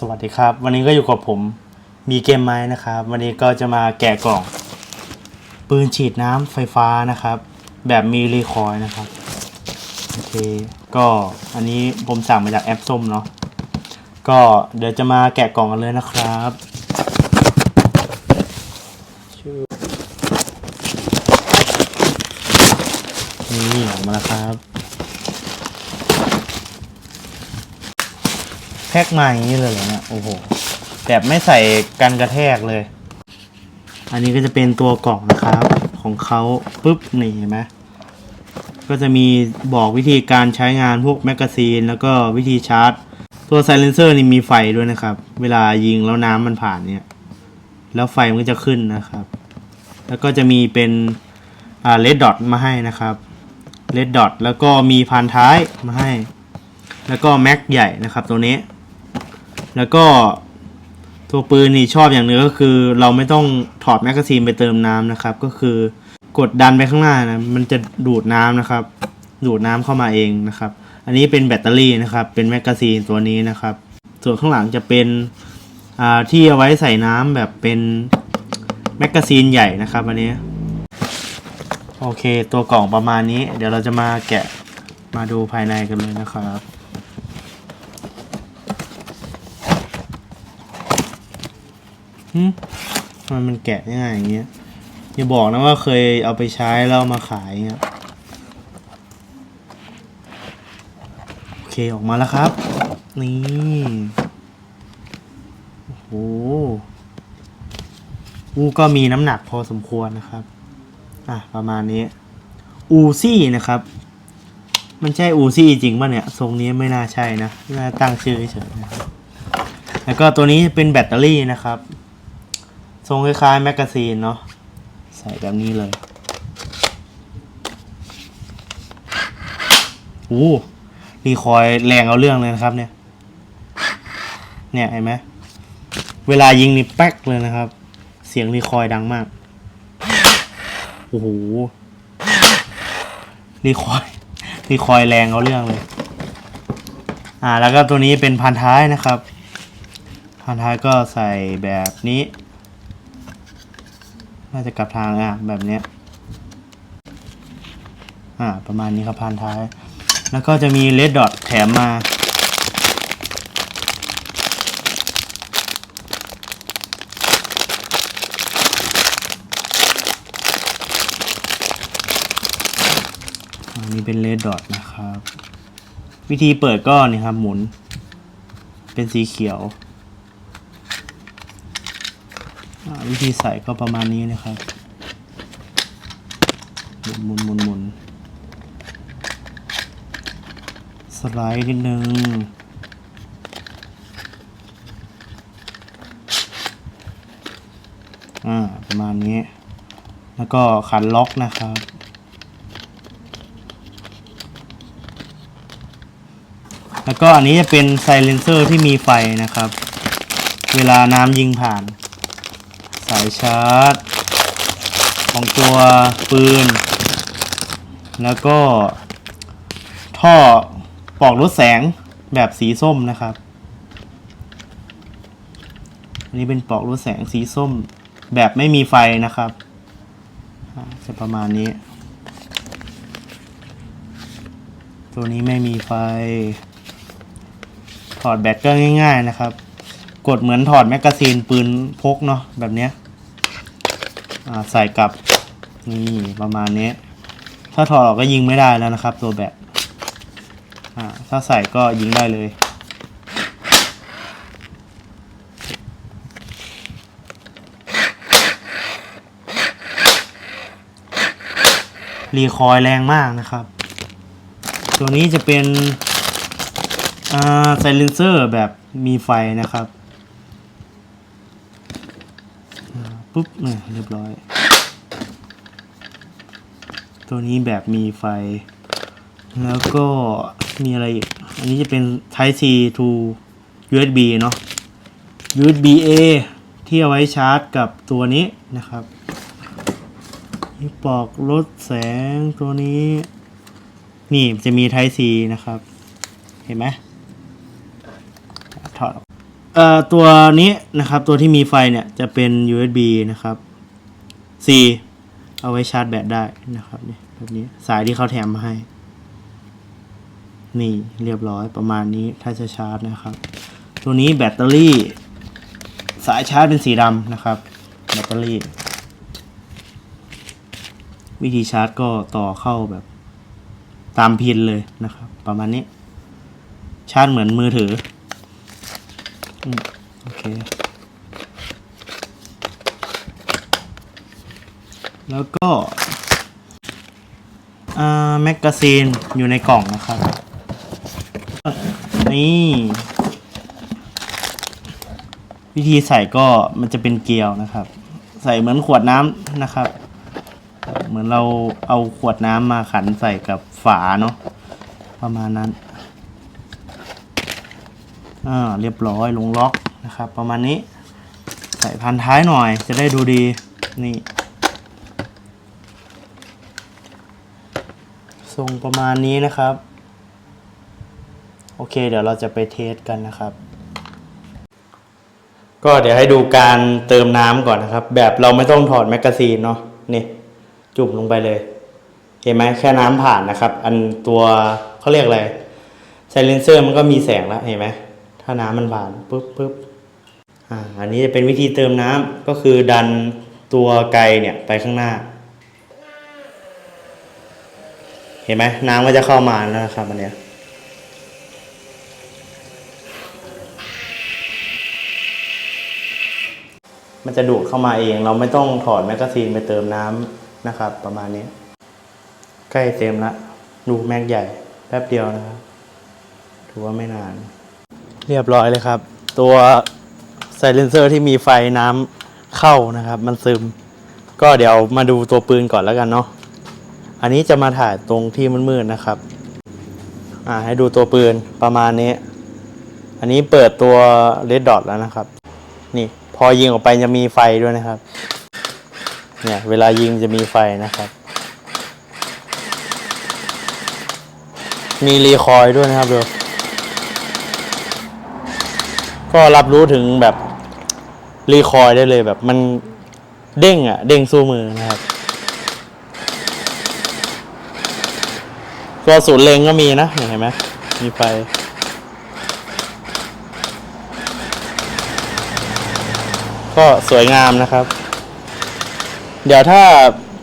สวัสดีครับ วันนี้ก็อยู่กับผมมีเกมไม้นะครับ วันนี้ก็จะมาแกะกล่อง ปืนฉีดน้ำไฟฟ้านะครับ แบบมีรีคอยล์นะครับโอเคก็อันนี้ผมสั่งมาจากแอปส้มเนาะก็เดี๋ยวจะมาแกะกล่องกันเลยนะครับนี่ออกมาแล้วครับ พ็กมาอย่างนี้เลยเหรอเนี่ยโอ้โหแบบไม่ใส่กันกระแทกเลย อันนี้ก็จะเป็นตัวกล่องนะครับของเขาปุ๊บนี่เห็นไหมก็จะมีบอกวิธีการใช้งานพวกแมกกาซีน แล้วก็วิธีชาร์จ ตัวไซเลนเซอร์นี่มีไฟด้วยนะครับ เวลายิงแล้วน้ำมันผ่านเนี่ย แล้วไฟมันก็จะขึ้นนะครับ แล้วก็จะมีเป็นอ่าเลดดอทมาให้นะครับเลดดอทแล้วก็มีพานท้ายมาให้ แล้วก็แม็กใหญ่นะครับตัวนี้ แล้วก็ตัวปืนนี่ชอบอย่างหนึงก็คือ เราไม่ต้องถอดแมกกาซีนไปเติมน้ำนะครับ ก็คือกดดันไปข้างหน้านะมันจะดูดน้ำนะครับ ดูดน้ำเข้ามาเองนะครับ อันนี้เป็นแบตเตอรี่นะครับ เป็นแมกกาซีนตัวนี้นะครับ ส่วนข้างหลังจะเป็นอ่าที่เอาไว้ใส่น้ำแบบเป็นแมกกาซีนใหญ่นะครับอันนี้โอเค ตัวกล่องประมาณนี้ เดี๋ยวเราจะมาแกะมาดูภายในกันเลยนะครับ หึทำไมมันแกะง่ายอย่างเงี้ย อย่าบอกนะว่าเคยเอาไปใช้แล้วเอามาขายเงี้ย โอเคออกมาแล้วครับ นี่ โอ้โหอูก็มีน้ำหนักพอสมควรนะครับ อะประมาณนี้ อูซี่นะครับ มันใช่อูซี่จริงป่ะเนี่ย ทรงนี้ไม่น่าใช่นะ น่าตั้งชื่อเฉยๆนะครับแล้วก็ตัวนี้เป็นแบตเตอรี่นะครับ ทรงคล้ายๆแมกกาซีนเนาะใส่แบบนี้เลยโอ้รีคอยแรงเอาเรื่องเลยนะครับ เนี่ย เนี่ยเห็นไหมเวลายิงนี่แป๊กเลยนะครับ เสียงรีคอยดังมากโอ้โหรีคอยรีคอยแรงเอาเรื่องเลย อ่า แล้วก็ตัวนี้เป็นพันท้ายนะครับ พันท้ายก็ใส่แบบนี้ น่าจะกลับทางอะแบบเนี้ยอ่าประมาณนี้ครับพันท้าย แล้วก็จะมีเลดดอทแถมมาอันนี้เป็นเลดดอทนะครับ วิธีเปิดก็นี่ครับหมุน เป็นสีเขียว อ่า วิธีใส่ก็ประมาณนี้นะครับหมุนหมุนหมุนหมุนสไลด์นิดนึงอ่าประมาณนี้ แล้วก็ขันล็อกนะครับแล้วก็อันนี้จะเป็นไซเลนเซอร์ที่มีไฟนะครับ เวลาน้ำยิงผ่านายชาร์จ ของตัวปืน แล้วก็ ท่อปลอกลดแสงแบบสีส้มนะครับ อันนี้เป็นปลอกลดแสงสีส้มแบบไม่มีไฟนะครับ จะประมาณนี้ ตัวนี้ไม่มีไฟ ถอดแบตก็ง่าย ๆนะครับ กดเหมือนถอดแมกกาซีนปืนพกเนาะแบบเนี้ย ใส่กับนี่ประมาณนี้ ถ้าถอดออกก็ยิงไม่ได้แล้วนะครับ ตัวแบตถ้าใส่ก็ยิงได้เลย รีคอยแรงมากนะครับ ตัวนี้จะเป็นไซเลนเซอร์แบบมีไฟนะครับอ่า ปุ๊บเนี่ยเรียบร้อย ตัวนี้แบบมีไฟ แล้วก็มีอะไรอีก อันนี้จะเป็น Type C to USB เนาะ USB A ที่เอาไว้ชาร์จกับตัวนี้นะครับนี่ปลอกลดแสงตัวนี้ นี่จะมี Type C นะครับ เห็นไหมถอดออก เอ่อตัวนี้นะครับตัวที่มีไฟเนี่ยจะเป็น USB นะครับ C เอาไว้ชาร์จแบตได้นะครับนี่แบบนี้สายที่เขาแถมมาให้ นี่เรียบร้อยประมาณนี้ถ้าจะชาร์จนะครับ ตัวนี้แบตเตอรี่ สายชาร์จเป็นสีดำนะครับ แบตเตอรี่ วิธีชาร์จก็ต่อเข้าแบบ ตามพินเลยนะครับ ประมาณนี้ ชาร์จเหมือนมือถือ อืมโอเค แล้วก็แมกกาซีนอยู่ในกล่องนะครับ นี่ วิธีใส่ก็มันจะเป็นเกลียวนะครับ ใส่เหมือนขวดน้ำนะครับ เหมือนเราเอาขวดน้ำมาขันใส่กับฝาเนาะประมาณนั้น อ่าเรียบร้อยลงล็อกนะครับ ประมาณนี้ ใส่พันท้ายหน่อยจะได้ดูดีนี่ทรงประมาณนี้นะครับ โอเค เดี๋ยวเราจะไปเทสกันนะครับ ก็เดี๋ยวให้ดูการเติมน้ำก่อนนะครับ แบบเราไม่ต้องถอดแมกกาซีนเนาะนี่จุ่มลงไปเลย เห็นไหมแค่น้ำผ่านนะครับ อันตัวเขาเรียกอะไรไซเลนเซอร์มันก็มีแสงแล้วเห็นไหม ถ้าน้ำมันผ่านปุ๊บปุ๊บอ่าอันนี้จะเป็นวิธีเติมน้ำก็คือดันตัวไกเนี่ยไปข้างหน้า เห็นไหมน้ำก็จะเข้ามาแล้วนะครับอันเนี้ยมันจะดูดเข้ามาเอง เราไม่ต้องถอดแมกกาซีนไปเติมน้ำนะครับ ประมาณนี้ ใกล้เต็มละดูแม็กใหญ่แป๊บเดียวนะครับ ถือว่าไม่นาน เรียบร้อยเลยครับ ตัวไซเลนเซอร์ที่มีไฟน้ำเข้านะครับ มันซึม ก็เดี๋ยวมาดูตัวปืนก่อนแล้วกันเนาะอันนี้จะมาถ่ายตรงที่มืดๆนะครับ อ่าให้ดูตัวปืนประมาณนี้ อันนี้เปิดตัวเลดดอทแล้วนะครับ นี่พอยิงออกไปจะมีไฟด้วยนะครับ เนี่ยเวลายิงจะมีไฟนะครับ มีรีคอยล์ด้วยนะครับดู ก็รับรู้ถึงแบบรีคอยได้เลยแบบมันเด้งอะ่ะเด้งสู้มือนะครับตัวศูนย์เลงก็มีนะเห็นไหมมีไฟก็สวยงามนะครับ เดี๋ยวถ้า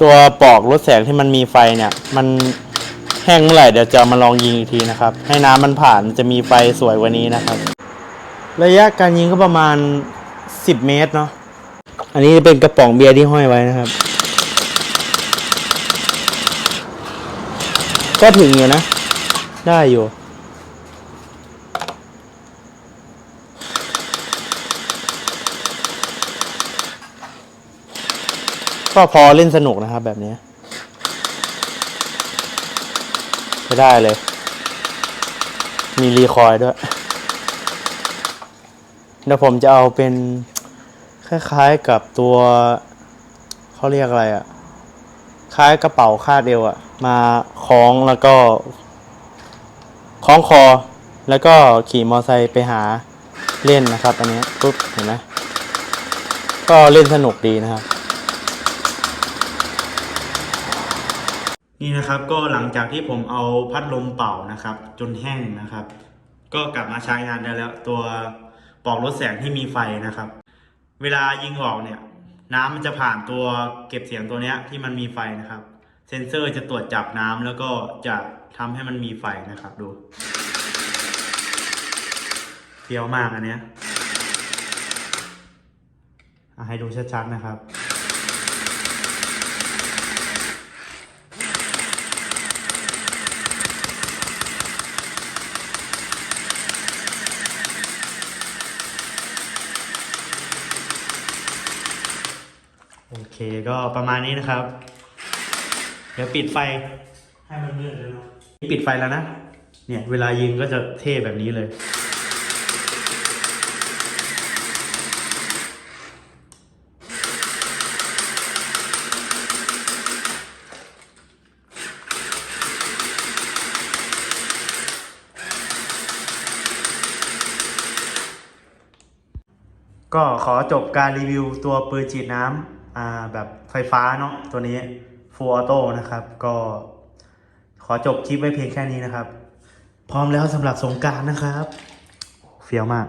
ตัวปอกรถแสงที่มันมีไฟเนี่ย มันแห้งเมื่อไหร่เดี๋ยวจะมาลองยิงอีกทีนะครับ ให้น้ำมันผ่านจะมีไฟสวยกว่านี้นะครับ ระยะการยิงก็ประมาณ 10 เมตรเนาะ อันนี้เป็นกระป๋องเบียร์ที่ห้อยไว้นะครับ ก็ถึงอยู่นะ ได้อยู่ก็พอเล่นสนุกนะครับแบบนี้ไม่ได้เลย มีรีคอยด้วย เดี๋ยวผมจะเอาเป็นคล้ายๆกับตัวเขาเรียกอะไรอะคล้ายกระเป๋าคาดเอวอะมาคล้องแล้วก็คล้องคอ แล้วก็ขี่มอไซค์ไปหาเล่นนะครับ อันนี้ปุ๊บเห็นไหมก็เล่นสนุกดีนะครับ นี่นะครับก็หลังจากที่ผมเอาพัดลมเป่านะครับ จนแห้งนะครับ ก็กลับมาใช้งานได้แล้วตัว ปลอกลดแสงที่มีไฟนะครับ เวลายิงออกเนี่ย น้ำมันจะผ่านตัวเก็บเสียงตัวเนี้ยที่มันมีไฟนะครับ เซนเซอร์จะตรวจจับน้ำแล้วก็จะทำให้มันมีไฟนะครับดูเฟี้ยวมากอันเนี้ยให้ดูชัดๆนะครับ ก็ประมาณนี้นะครับ เดี๋ยวปิดไฟให้มันมืดเลยเนาะปิดไฟแล้วนะ เนี่ย เวลายิงก็จะเท่แบบนี้เลย ก็ขอจบการรีวิวตัวปืนฉีดน้ำ อ่าแบบไฟฟ้าเนาะตัวนี้ Full Auto นะครับ ก็ขอจบคลิปไว้เพียงแค่นี้นะครับ พร้อมแล้วสำหรับสงกรารนะครับ เฟี้ยวมาก